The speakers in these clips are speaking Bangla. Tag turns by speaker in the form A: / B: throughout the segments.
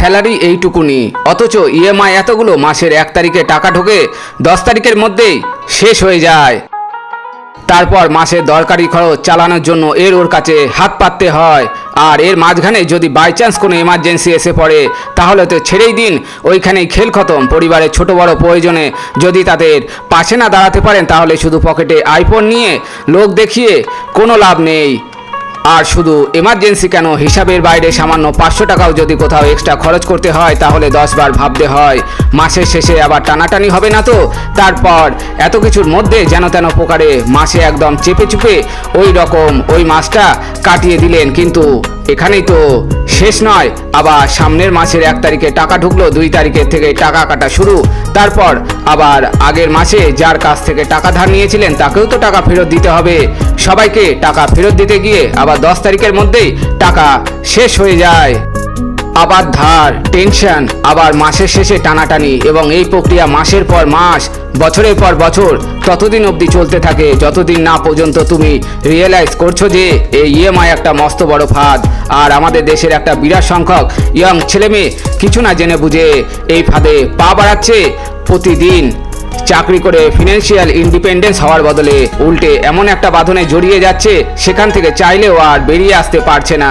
A: স্যালারি এইটুকুনি অথচ ইএমআই এতগুলো মাসের এক তারিখে টাকা ঢোকে দশ তারিখের মধ্যেই শেষ হয়ে যায়। তারপর মাসের দরকারি খরচ চালানোর জন্য এর ওর কাছে হাত পাততে হয়। আর এর মাঝখানে যদি বাই চান্স কোনো এমার্জেন্সি এসে পড়ে, তাহলে তো ছেড়েই দিন। ওইখানেই খেল খতম। পরিবারের ছোট বড় প্রয়োজনে যদি তাদের পাশে না দাঁড়াতে পারেন, তাহলে শুধু পকেটে আইফোন নিয়ে লোক দেখিয়ে কোনো লাভ নেই। আর শুধু এমার্জেন্সি কেন? হিসাবের বাইরে সামান্য পাঁচশো টাকাও যদি কোথাও এক্সট্রা খরচ করতে হয়, তাহলে দশবার ভাবতে হয়, মাসের শেষে আবার টানাটানি হবে না তো? তারপর এত কিছুর মধ্যে যেন তেন প্রকারে মাসে একদম চেপে চুপে ওই রকম ওই মাসটা কাটিয়ে দিলেন। কিন্তু এখানেই তো শেষ নয়, আবার সামনের মাসের এক তারিখে টাকা ঢুকলো, দুই তারিখের থেকে টাকা কাটা শুরু। তারপর আবার আগের মাসে যার কাছ থেকে টাকা ধার নিয়েছিলেন, তাকেও তো টাকা ফেরত দিতে হবে। সবাইকে টাকা ফেরত দিতে গিয়ে আবার দশ তারিখের মধ্যেই টাকা শেষ হয়ে যায়। আবার ধার, টেনশন, আবার মাসের শেষে টানাটানি এবং এই প্রক্রিয়া মাসের পর মাস, বছরের পর বছর ততদিন অবধি চলতে থাকে। যতদিন না পর্যন্ত তুমি রিয়েলাইজ করছ যে এই ইএমআই একটা মস্ত বড় ফাঁদ, আর আমাদের দেশের একটা বিরাট সংখ্যক ইয়ং ছেলেমেয়ে কিছু না জেনে বুঝে এই ফাঁদে পা বাড়াচ্ছে প্রতিদিন। চাকরি করে ফিনান্সিয়াল ইন্ডিপেন্ডেন্স হওয়ার বদলে উল্টে এমন একটা বাঁধনে জড়িয়ে যাচ্ছে, সেখান থেকে চাইলেও আর বেরিয়ে আসতে পারছে না।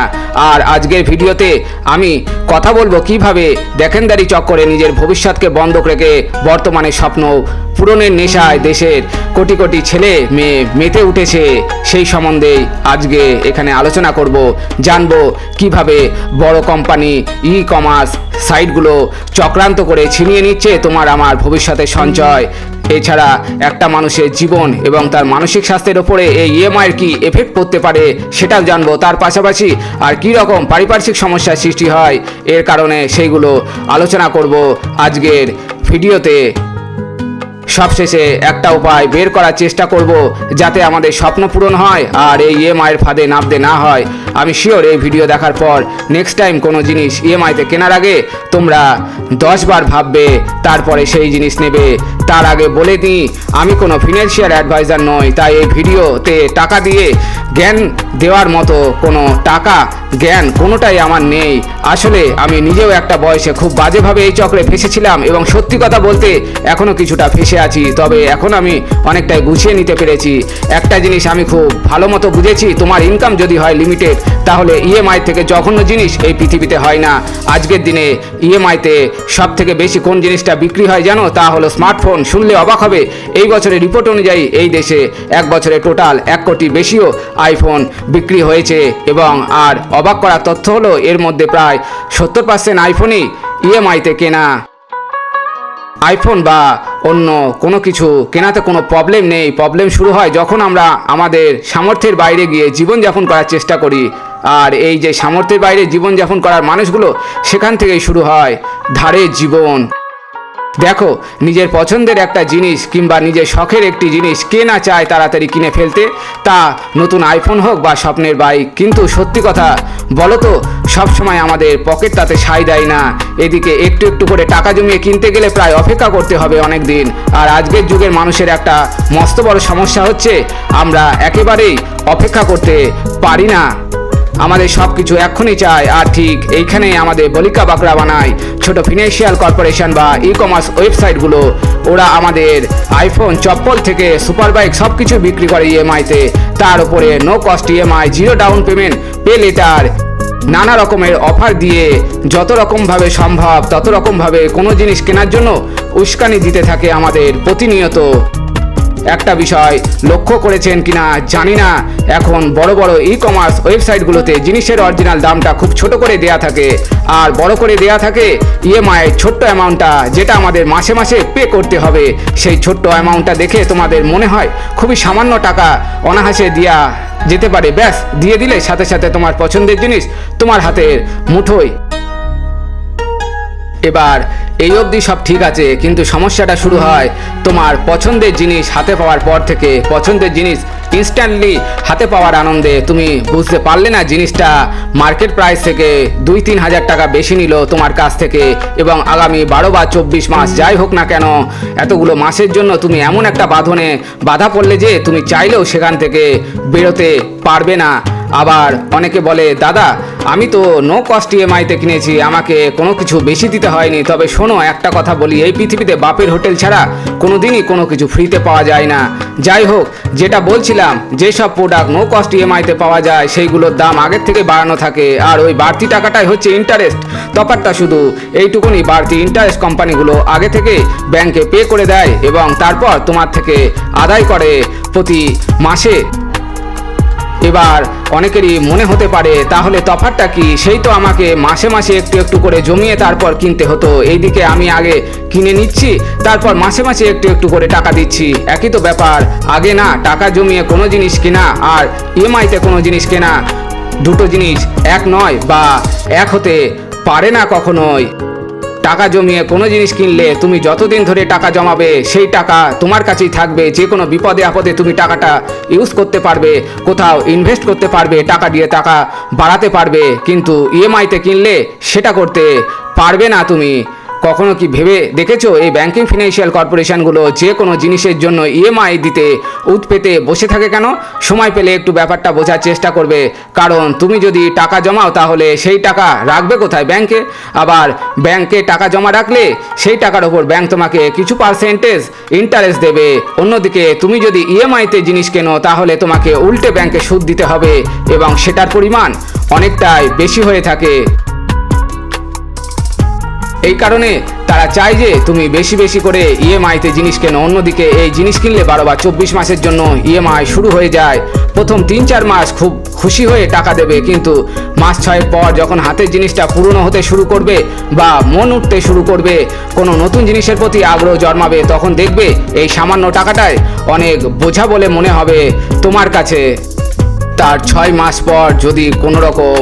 A: আর আজকের ভিডিওতে আমি কথা বলব কীভাবে দেখেনদারি চক্করে নিজের ভবিষ্যৎকে বন্ধক রেখে বর্তমানে স্বপ্ন পূরণের নেশায় দেশের কোটি কোটি ছেলে মেয়ে মেতে উঠেছে। সেই সম্বন্ধেই আজকে এখানে আলোচনা করব, জানব কীভাবে বড় কোম্পানি ই কমার্স সাইটগুলো চক্রান্ত করে ছিনিয়ে নিচ্ছে তোমার আমার ভবিষ্যতের সঞ্চয়। এছাড়া একটা মানুষের জীবন এবং তার মানসিক স্বাস্থ্যের ওপরে এই ইএমআইয়ের কি এফেক্ট পড়তে পারে সেটাও জানব। তার পাশাপাশি আর কি রকম পারিপার্শ্বিক সমস্যার সৃষ্টি হয়, এর কারণে সেইগুলো আলোচনা করব আজকের ভিডিওতে। সবশেষে একটা উপায় বের করার চেষ্টা করব যাতে আমাদের স্বপ্ন পূরণ হয় আর এই ইএমআইয়ের ফাঁদে নামতে না হয়। আমি শিওর এই ভিডিও দেখার পর নেক্সট টাইম কোনো জিনিস ইএমআইতে কেনার আগে তোমরা দশবার ভাববে, তারপরে সেই জিনিস নেবে। তার আগে বলে দিই, আমি কোনো ফিনান্সিয়াল অ্যাডভাইজার নই, তাই এই ভিডিওতে টাকা দিয়ে জ্ঞান দেওয়ার মতো কোনো টাকা, জ্ঞান কোনোটাই আমার নেই। আসলে আমি নিজেও একটা বয়সে খুব বাজেভাবে এই চক্রে ফেসেছিলাম এবং সত্যি কথা বলতে এখনও কিছুটা ফেসে আছি, তবে এখন আমি অনেকটাই গুছিয়ে নিতে পেরেছি। একটা জিনিস আমি খুব ভালো মতো বুঝেছি, তোমার ইনকাম যদি হয় লিমিটেড তাহলে ইএমআই থেকে জঘন্য জিনিস এই পৃথিবীতে হয় না। আজকের দিনে ইএমআইতে সব থেকে বেশি কোন জিনিসটা বিক্রি হয় জানো? তা হলো স্মার্টফোন শুনলে অবাক হবে। এই বছরের রিপোর্ট অনুযায়ী এই দেশে এক বছরে টোটাল এক কোটি বেশিও আইফোন বিক্রি হয়েছে এবং আর অবাক করার তথ্য হলো এর মধ্যে প্রায় সত্তর পার্সেন্ট আইফোনই ইএমআইতে কেনা। আইফোন বা অন্য কোনো কিছু কেনাতে কোনো প্রবলেম নেই। প্রবলেম শুরু হয় যখন আমরা আমাদের সামর্থ্যের বাইরে গিয়ে জীবনযাপন করার চেষ্টা করি। আর এই যে সামর্থ্যের বাইরে জীবনযাপন করার মানুষগুলো সেখান থেকেই শুরু হয় ধারে জীবন। দেখো, নিজের পছন্দের একটা জিনিস কিংবা নিজের শখের একটি জিনিস কে না চায় তাড়াতাড়ি কিনে ফেলতে, তা নতুন আইফোন হোক বা স্বপ্নের বাইক। কিন্তু সত্যি কথা, বলো তো, সবসময় আমাদের পকেট তাতে সাই দেয় না। এদিকে একটু একটু করে টাকা জমিয়ে কিনতে গেলে প্রায় অপেক্ষা করতে হবে অনেক দিন আর আজকের যুগের মানুষের একটা মস্ত বড় সমস্যা হচ্ছে, আমরা একেবারেই অপেক্ষা করতে পারি না। আমাদের সব কিছু এক্ষুনি চাই। আর ঠিক এইখানে আমাদের বলিকা বাকরা বানায়। ছোট ফিনান্সিয়াল কর্পোরেশন বা ই কমার্স ওয়েবসাইটগুলো। ওরা আমাদের আইফোন চপ্পল থেকে সুপার বাইক সব কিছু বিক্রি করে ইএমআইতে তার উপরে no cost EMI zero down payment pay later নানা রকমের অফার দিয়ে যত রকমভাবে সম্ভব, তত রকমভাবে কোনো জিনিস কেনার জন্য উস্কানি দিতে থাকে আমাদের প্রতিনিয়ত। একটা বিষয় লক্ষ্য করেছেন কিনা জানি না। এখন বড় বড় ই কমার্স ওয়েবসাইটগুলোতে জিনিসের অরিজিনাল দামটা খুব ছোট করে দেয়া থাকে। আর বড় করে দেয়া থাকে ইএমআই ছোট্ট অ্যামাউন্টটা যেটা আমাদের মাসে মাসে পে করতে হবে। সেই ছোট্ট অ্যামাউন্টটা দেখে তোমাদের মনে হয় খুবই সামান্য টাকা অনাহাসে দেওয়া যেতে পারে। ব্যাস, দিয়ে দিলে সাথে সাথে তোমার পছন্দের জিনিস তোমার হাতের মুঠোয়। এবার এই অবধি সব ঠিক আছে, কিন্তু সমস্যাটা শুরু হয় তোমার পছন্দের জিনিস হাতে পাওয়ার পর থেকে। পছন্দের জিনিস ইনস্ট্যান্টলি হাতে পাওয়ার আনন্দে। তুমি বুঝতে পারলে না জিনিসটা মার্কেট প্রাইস থেকে দুই তিন হাজার টাকা বেশি নিল তোমার কাছ থেকে এবং আগামী বারো বা চব্বিশ মাস যাই হোক না কেন, এতগুলো মাসের জন্য তুমি এমন একটা বাঁধনে বাধা পড়লে যে তুমি চাইলেও সেখান থেকে বেরোতে পারবে না। আবার অনেকে বলে, দাদা, আমি তো নো কস্ট ইএমআইতে কিনেছি, আমাকে কোনো কিছু বেশি দিতে হয়নি। তবে শোনো, একটা কথা বলি, এই পৃথিবীতে বাপের হোটেল ছাড়া কোনো দিনই কোনো কিছু ফ্রিতে পাওয়া যায় না। যাই হোক, যেটা বলছিলাম, যেসব প্রোডাক্ট নো কস্ট ইএমআইতে পাওয়া যায়, সেইগুলোর দাম আগের থেকে বাড়ানো থাকে। আর ওই বাড়তি টাকাটাই হচ্ছে ইন্টারেস্ট তফাৎটা শুধু এইটুকুনি, বাড়তি ইন্টারেস্ট কোম্পানিগুলো আগে থেকে ব্যাংকে পে করে দেয় এবং তারপর তোমার থেকে আদায় করে প্রতি মাসে। এবার অনেকেরই মনে হতে পারে, তাহলে তফাৎটা কি? সেই তো আমাকে মাসে মাসে একটু একটু করে জমিয়ে তারপর কিনতে হতো। এইদিকে আমি আগে কিনে নিচ্ছি, তারপর মাসে মাসে একটু একটু করে টাকা দিচ্ছি। একই তো ব্যাপার। আগে না, টাকা জমিয়ে কোনো জিনিস কেনা আর ইএমআইতে কোনো জিনিস কেনা দুটো জিনিস এক নয় বা এক হতে পারে না কখনোই। টাকা জমিয়ে কোনো জিনিস কিনলে তুমি যতদিন ধরে টাকা জমাবে, সেই টাকা তোমার কাছেই থাকবে। যে কোনো বিপদে আপদে তুমি টাকাটা ইউজ করতে পারবে, কোথাও ইনভেস্ট করতে পারবে, টাকা দিয়ে টাকা বাড়াতে পারবে। কিন্তু ইএমআইতে কিনলে সেটা করতে পারবে না তুমি। কখনো কি ভেবে দেখেছ? এই ব্যাংকিং ফিনান্সিয়াল কর্পোরেশনগুলো যে কোনো জিনিসের জন্য ইএমআই দিতে উৎ পেতে বসে থাকে কেন? সময় পেলে একটু ব্যাপারটা বোঝার চেষ্টা করবে। কারণ তুমি যদি টাকা জমাও তাহলে সেই টাকা রাখবে কোথায়? ব্যাংকে আবার ব্যাংকে টাকা জমা রাখলে সেই টাকার ওপর ব্যাংক তোমাকে কিছু পার্সেন্টেজ ইন্টারেস্ট দেবে। অন্যদিকে তুমি যদি ইএমআইতে জিনিস কেনো তাহলে তোমাকে উল্টে ব্যাংকে সুদ দিতে হবে এবং সেটার পরিমাণ অনেকটাই বেশি হয়ে থাকে। এই কারণে তারা চায় যে তুমি বেশি বেশি করে ইএমআইতে জিনিস কেনো। অন্যদিকে এই জিনিস কিনলে বারো বা চব্বিশ মাসের জন্য ইএমআই শুরু হয়ে যায়। প্রথম তিন চার মাস খুব খুশি হয়ে টাকা দেবে, কিন্তু মাস ছয়ের পর যখন হাতের জিনিসটা পুরনো হতে শুরু করবে বা মন উঠতে শুরু করবে, কোনো নতুন জিনিসের প্রতি আগ্রহ জন্মাবে, তখন দেখবে এই সামান্য টাকাটায় অনেক বোঝা বলে মনে হবে তোমার কাছে। তার ছয় মাস পর যদি কোনো রকম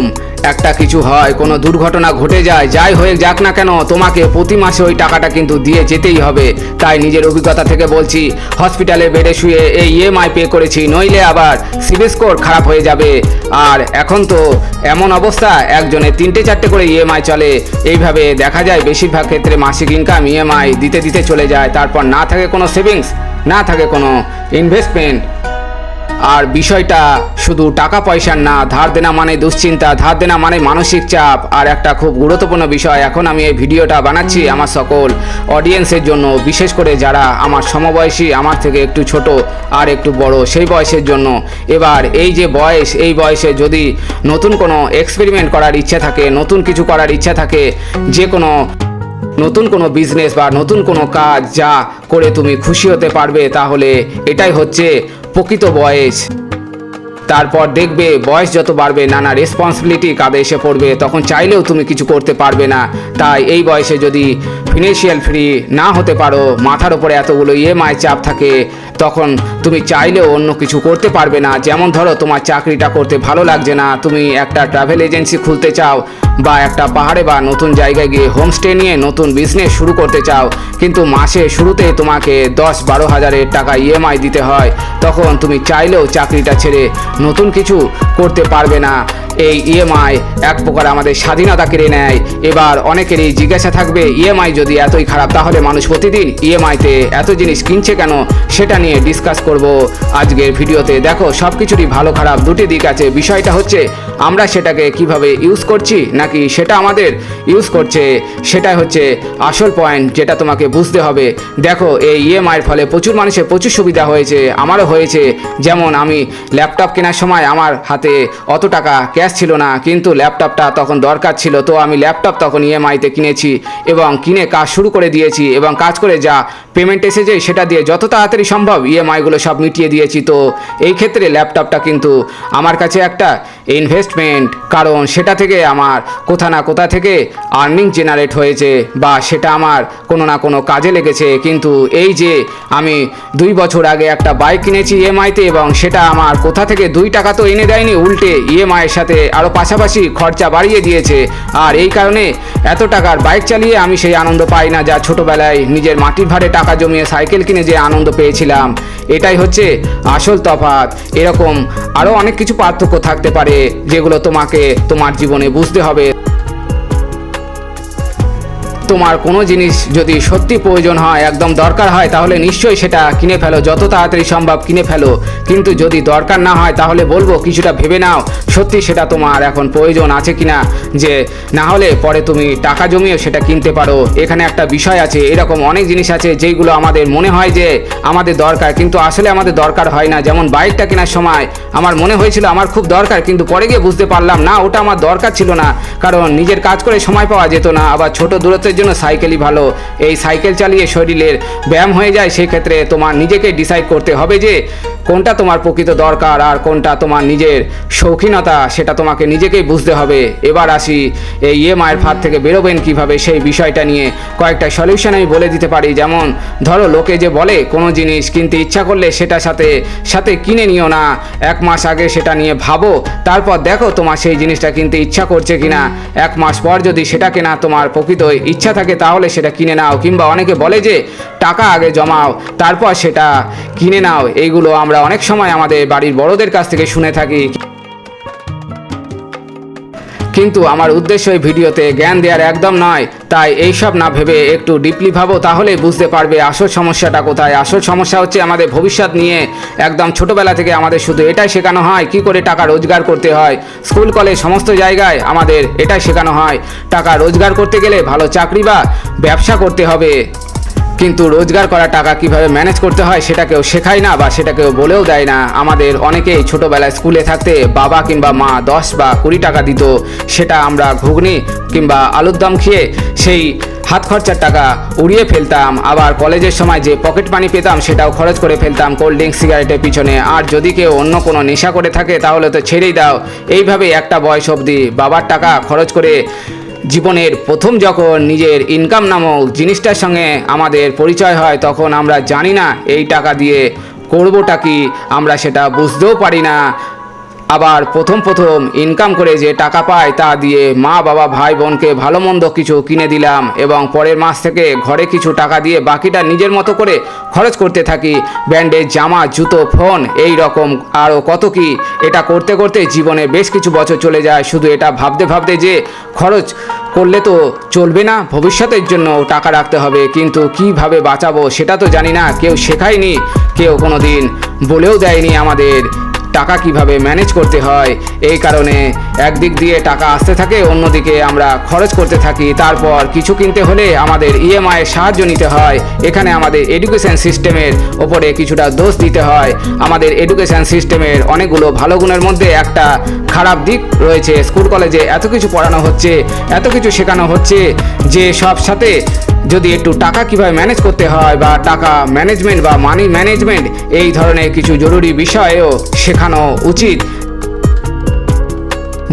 A: একটা কিছু হয়, কোনো দুর্ঘটনা ঘটে যায়, যাই হয়ে যাক না কেন, তোমাকে প্রতি মাসে ওই টাকাটা কিন্তু দিয়ে যেতেই হবে। তাই নিজের অভিজ্ঞতা থেকে বলছি, হসপিটালে বেডে শুয়ে এই ইএমআই পে করেছি, নইলে আবার সিবিল স্কোর খারাপ হয়ে যাবে। আর এখন তো এমন অবস্থা একজনের তিনটে চারটে করে ইএমআই চলে। এইভাবে দেখা যায় বেশিরভাগ ক্ষেত্রে মাসিক ইনকাম ইএমআই দিতে দিতে চলে যায়। তারপর না থাকে কোনো সেভিংস না থাকে কোনো ইনভেস্টমেন্ট আর বিষয়টা শুধু টাকা পয়সার না, ধার দেনা মানে দুশ্চিন্তা, ধার দেনা মানে মানসিক চাপ। আর একটা খুব গুরুত্বপূর্ণ বিষয়, এখন আমি এই ভিডিওটা বানাচ্ছি আমার সকল অডিয়েন্সের জন্য, বিশেষ করে যারা আমার সমবয়সী, আমার থেকে একটু ছোট আর একটু বড়, সেই বয়সের জন্য। এবার এই যে বয়স, এই বয়সে যদি নতুন কোনো এক্সপেরিমেন্ট করার ইচ্ছা থাকে, নতুন কিছু করার ইচ্ছা থাকে, যে কোনো নতুন কোনো বিজনেস বা নতুন কোনো কাজ যা করে তুমি খুশি হতে পারবে, তাহলে এটাই হচ্ছে প্রকৃত বয়স। তারপর দেখবে বয়স যত বাড়বে, নানা রেসপন্সিবিলিটি কাঁধে এসে পড়বে, তখন চাইলেও তুমি কিছু করতে পারবে না। তাই এই বয়সে যদি ফিনান্সিয়াল ফ্রি না হতে পারো, মাথার ওপরে এতগুলো ইএমআই চাপ থাকে তখন তুমি চাইলেও অন্য কিছু করতে পারবে না। যেমন ধরো, তোমার চাকরিটা করতে ভালো লাগছে না, তুমি একটা ট্রাভেল এজেন্সি খুলতে চাও বা একটা পাহাড়ে বা নতুন জায়গায় গিয়ে হোমস্টে নিয়ে নতুন বিজনেস শুরু করতে চাও, কিন্তু মাসে শুরুতে তোমাকে দশ বারো হাজারের টাকা ইএমআই দিতে হয়, তখন তুমি চাইলেও চাকরিটা ছেড়ে নতুন কিছু করতে পারবে না। এই ইএমআই এক প্রকার আমাদের স্বাধীনতা কেড়ে নেয়। এবার অনেকেরই জিজ্ঞাসা থাকবে ইএমআই যদি এতই খারাপ, তাহলে মানুষ প্রতিদিন ইএমআইতে এত জিনিস কিনছে কেন? সেটা নিয়ে ডিসকাস করব আজকের ভিডিওতে। দেখো সব কিছুরই ভালো খারাপ দুটি দিক আছে। বিষয়টা হচ্ছে, আমরা সেটাকে কীভাবে ইউজ করছি নাকি সেটা আমাদের ইউজ করছে, সেটাই হচ্ছে আসল পয়েন্ট যেটা তোমাকে বুঝতে হবে। দেখো, এই ইএমআইয়ের ফলে প্রচুর মানুষের প্রচুর সুবিধা হয়েছে, আমারও হয়েছে। যেমন আমি ল্যাপটপ কেনার সময় আমার হাতে অত টাকা ক্যাশ ছিল না, কিন্তু ল্যাপটপটা তখন দরকার ছিল। তো আমি ল্যাপটপ তখন ইএমআইতে কিনেছি এবং কিনে কাজ শুরু করে দিয়েছি এবং কাজ করে যা পেমেন্ট এসেছে সেটা দিয়ে যত তাড়াতাড়ি সম্ভব ইএমআইগুলো সব মিটিয়ে দিয়েছি। তো এই ক্ষেত্রে ল্যাপটপটা কিন্তু আমার কাছে একটা ইনভেস্টমেন্ট কারণ সেটা থেকে আমার কোথা না কোথা থেকে আর্নিং জেনারেট হয়েছে বা সেটা আমার কোনো না কোনো কাজে লেগেছে। কিন্তু এই যে আমি দুই বছর আগে একটা বাইক কিনেছি ইএমআইতে এবং সেটা আমার কোথা থেকে দুই টাকা তো এনে দেয়নি, উল্টে ইএমআইয়ের সাথে আরও পাশাপাশি খরচা বাড়িয়ে দিয়েছে। আর এই কারণে এত টাকার বাইক চালিয়ে আমি সেই আনন্দ পাই না, যা ছোটোবেলায় নিজের মাটির ভারে টাকা জমিয়ে সাইকেল কিনে যে আনন্দ পেয়েছিলাম। এটাই হচ্ছে আসল তফাৎ। এরকম আরও অনেক কিছু পার্থক্য থাকতে পারে যেগুলো তোমাকে তোমার জীবনে বুঝতে হবে। তোমার কোনো জিনিস যদি সত্যি প্রয়োজন হয়, একদম দরকার হয়, তাহলে নিশ্চয়ই সেটা কিনে ফেলো। যত তাড়াতাড়ি সম্ভব কিনে ফেলো। কিন্তু যদি দরকার না হয়, তাহলে বলব কিছুটা ভেবে নাও। সত্যি সেটা তোমার এখন প্রয়োজন আছে কিনা? যে না হলে পরে তুমি টাকা জমিয়েও সেটা কিনতে পারো। এখানে একটা বিষয় আছে, এরকম অনেক জিনিস আছে যেইগুলো আমাদের মনে হয় যে আমাদের দরকার, কিন্তু আসলে আমাদের দরকার হয় না। যেমন বাইকটা কেনার সময় আমার মনে হয়েছিল আমার খুব দরকার, কিন্তু পরে গিয়ে বুঝতে পারলাম না, ওটা আমার দরকার ছিল না। কারণ নিজের কাজ করে সময় পাওয়া যেত না, আবার ছোট দূরত্বের জন্য সাইকেলই ভালো। এই সাইকেল চালিয়ে শরীরের ব্যায়াম হয়ে যায় সেই ক্ষেত্রে তোমার নিজেকে ডিসাইড করতে হবে যে কোনটা তোমার প্রকৃত দরকার আর কোনটা তোমার নিজের শৌখিনতা, সেটা তোমাকে নিজেকেই বুঝতে হবে। এবার আসি এই ইএমআইয়ের ফাঁদ থেকে বেরোবেন কীভাবে, সেই বিষয়টা নিয়ে কয়েকটা সলিউশন আমি বলে দিতে পারি। যেমন, ধরো লোকে যে বলে, কোনো জিনিস কিনতে ইচ্ছা করলে সেটা সাথে সাথে কিনে নিও না। এক মাস আগে সেটা নিয়ে ভাবো, তারপর দেখো তোমার সেই জিনিসটা কিনতে ইচ্ছা করছে কিনা। এক মাস পর যদি সেটা কেনা তোমার প্রকৃত ইচ্ছা থাকে তাহলে সেটা কিনে নাও। কিংবা অনেকে বলে যে, টাকা আগে জমাও, তারপর সেটা কিনে নাও। এইগুলো আমরা অনেক সময় আমাদের বাড়ির বড়দের কাছ থেকে শুনে থাকি। কিন্তু আমার উদ্দেশ্য এই ভিডিওতে জ্ঞান দেওয়ার একদম নয়। তাই এইসব না ভেবে একটু ডিপলি ভাবো, তাহলেই বুঝতে পারবে আসল সমস্যাটা কোথায়। আসল সমস্যা হচ্ছে আমাদের ভবিষ্যৎ নিয়ে। একদম ছোটবেলা থেকে আমাদের শুধু এটাই শেখানো হয়, কি করে টাকা রোজগার করতে হয়। স্কুল, কলেজ, সমস্ত জায়গায় আমাদের এটাই শেখানো হয়। টাকা রোজগার করতে গেলে ভালো চাকরি বা ব্যবসা করতে হবে। কিন্তু রোজগার করা টাকা কীভাবে ম্যানেজ করতে হয় সেটা কেউ শেখায় না বা সেটা কেউ বলেও দেয় না। আমাদের অনেকেই ছোটোবেলায় স্কুলে থাকতে বাবা কিংবা মা দশ বা কুড়ি টাকা দিত, সেটা আমরা ঘুগনি কিংবা আলুর দম খেয়ে সেই হাত খরচার টাকা উড়িয়ে ফেলতাম। আবার কলেজের সময় যে পকেট মানি পেতাম সেটাও খরচ করে ফেলতাম কোল্ড ড্রিঙ্কস সিগারেটের পিছনে। আর যদি কেউ অন্য কোনো নেশা করে থাকে তাহলে তো ছেড়েই দাও। এইভাবে একটা বয়স অবধি বাবার টাকা খরচ করে জীবনের প্রথম যখন নিজের ইনকাম নামক জিনিসটার সঙ্গে আমাদের পরিচয় হয়, তখন আমরা জানি না, এই টাকা দিয়ে করবোটা কি? আমরা সেটা বুঝতেও পারি না। আবার প্রথম প্রথম ইনকাম করে যে টাকা পায় তা দিয়ে মা, বাবা, ভাই, বোনকে ভালো মন্দ কিছু কিনে দিলাম এবং পরের মাস থেকে ঘরে কিছু টাকা দিয়ে বাকিটা নিজের মতো করে খরচ করতে থাকি। ব্যান্ডেজ, জামা, জুতো, ফোন এই রকম আরও কত কি? এটা করতে করতে জীবনে বেশ কিছু বছর চলে যায়। শুধু এটা ভাবতে ভাবতে যে খরচ করলে তো চলবে না, ভবিষ্যতের জন্য টাকা রাখতে হবে। কিন্তু কীভাবে বাঁচাবো সেটা তো জানি না। কেউ শেখায়নি, কেউ কোনো দিন বলেও দেয়নি আমাদের। টাকা কীভাবে ম্যানেজ করতে হয়? এই কারণে একদিক দিয়ে টাকা আসতে থাকে, অন্যদিকে আমরা খরচ করতে থাকি। তারপর কিছু কিনতে হলে আমাদের ইএমআই সাহায্য নিতে হয়। এখানে আমাদের এডুকেশন সিস্টেমের ওপরে কিছুটা দোষ দিতে হয়। আমাদের এডুকেশন সিস্টেমের অনেকগুলো ভালো গুণের মধ্যে একটা খারাপ দিক রয়েছে। স্কুল, কলেজে এত কিছু পড়ানো হচ্ছে, এত কিছু শেখানো হচ্ছে যে সব সাথে যদি একটু টাকা কীভাবে ম্যানেজ করতে হয় বা টাকা ম্যানেজমেন্ট বা মানি ম্যানেজমেন্ট এই ধরনের কিছু জরুরি বিষয়েও শেখানো উচিত।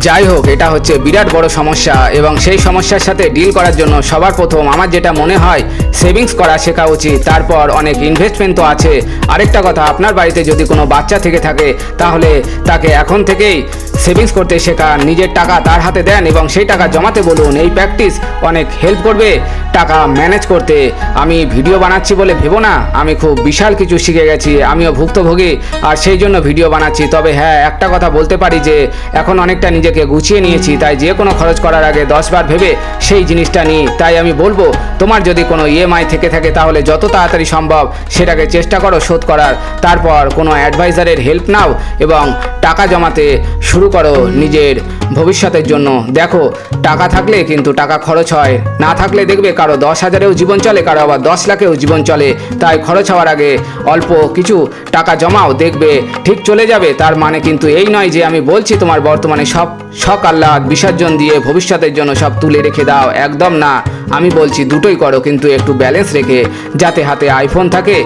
A: যাই হোক, এটা হচ্ছে বিরাট বড় সমস্যা এবং সেই সমস্যার সাথে ডিল করার জন্য সবার প্রথম আমার যেটা মনে হয় সেভিংস করা শেখা উচিত। তারপর অনেক ইনভেস্টমেন্ট তো আছে। আরেকটা কথা, আপনার বাড়িতে যদি কোনো বাচ্চা থেকে থাকে, তাহলে তাকে এখন থেকেই সেভিংস করতে শেখান নিজের টাকা তার হাতে দেন এবং সেই টাকা জমাতে বলুন, এই প্র্যাকটিস অনেক হেল্প করবে। টাকা ম্যানেজ করতে। আমি ভিডিও বানাচ্ছি বলে ভেবো না, আমি খুব বিশাল কিছু শিখে গেছি, আমিও ভুক্তভোগী, আর সেই জন্য ভিডিও বানাচ্ছি। তবে হ্যাঁ একটা কথা বলতে পারি যে, এখন অনেকটা নিজেকে গুছিয়ে নিয়েছি, তাই যে কোনো খরচ করার আগে দশবার ভেবে সেই জিনিসটা নিই। তাই আমি বলব, তোমার যদি কোনো ইএমআই থেকে থাকে, তাহলে যত তাড়াতাড়ি সম্ভব সেটাকে চেষ্টা করো শোধ করার। তারপর কোনো অ্যাডভাইজারের হেল্প নাও এবং টাকা জমাতে শুরু করো নিজের ভবিষ্যতের জন্য। দেখো, টাকা থাকলে কিন্তু টাকা খরচ হয়। না থাকলে দেখবে কারও দশ হাজারেও জীবন চলে, কারও আবার দশ লাখেও জীবন চলে। তাই খরচ হওয়ার আগে অল্প কিছু টাকা জমাও, দেখবে ঠিক চলে যাবে। তার মানে কিন্তু এই নয় যে আমি বলছি তোমার বর্তমানে সব শখ, আহ্লাদ, বিসর্জন দিয়ে ভবিষ্যতের জন্য সব তুলে রেখে দাও। একদম না। আমি বলছি দুটোই করো, কিন্তু একটু ব্যালেন্স রেখে, যাতে হাতে আইফোন থাকে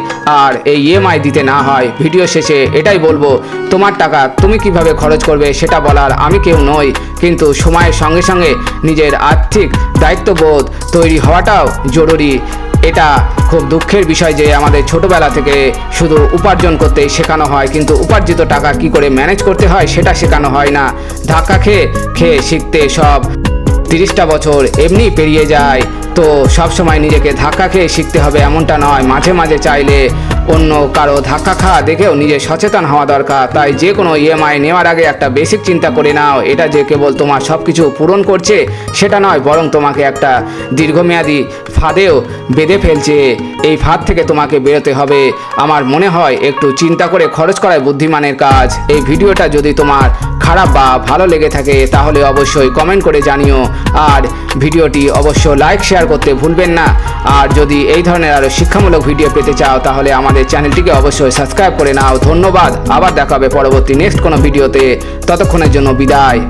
A: আর এই ইএমআই দিতে না হয়। ভিডিও শেষে এটাই বলব, তোমার টাকা তুমি কীভাবে খরচ করবে সেটা বলার আমি কেউ নই, কিন্তু সময়ের সঙ্গে সঙ্গে নিজের আর্থিক দায়িত্ববোধ তৈরি হওয়াটাও জরুরি। এটা খুব দুঃখের বিষয় যে আমাদের ছোটবেলা থেকে শুধু উপার্জন করতে শেখানো হয়, কিন্তু উপার্জিত টাকা কি করে ম্যানেজ করতে হয় সেটা শেখানো হয় না। ধাক্কা খেয়ে খেয়ে শিখতে সব তিরিশটা বছর এমনি পেরিয়ে যায়। তো সব সময় নিজেকে ধাক্কা খেয়ে শিখতে হবে এমনটা নয়, মাঝে মাঝে চাইলে অন্য কারও ধাক্কা খাওয়া দেখেও নিজে সচেতন হওয়া দরকার। তাই যে কোনো ইএমআই নেওয়ার আগে একটা বেসিক চিন্তা করে নাও। এটা যে কেবল তোমার সব কিছু পূরণ করছে, সেটা নয়, বরং তোমাকে একটা দীর্ঘমেয়াদী ফাঁদেও বেঁধে ফেলছে। এই ফাঁদ থেকে তোমাকে বেরোতে হবে। আমার মনে হয়, একটু চিন্তা করে খরচ করায় বুদ্ধিমানের কাজ। এই ভিডিওটা যদি তোমার খারাপ বা ভালো লেগে থাকে, তাহলে অবশ্যই কমেন্ট করে জানিও। আর ভিডিওটি অবশ্য লাইক শেয়ার করতে ভুলবেন না। আর যদি এই ধরনের আরও শিক্ষামূলক ভিডিও পেতে চাও, তাহলে আমাদের চ্যানেলটিকে অবশ্যই সাবস্ক্রাইব করে নাও। ধন্যবাদ। আবার দেখাবে পরবর্তী নেক্সট কোনো ভিডিওতে ততক্ষণের জন্য বিদায়।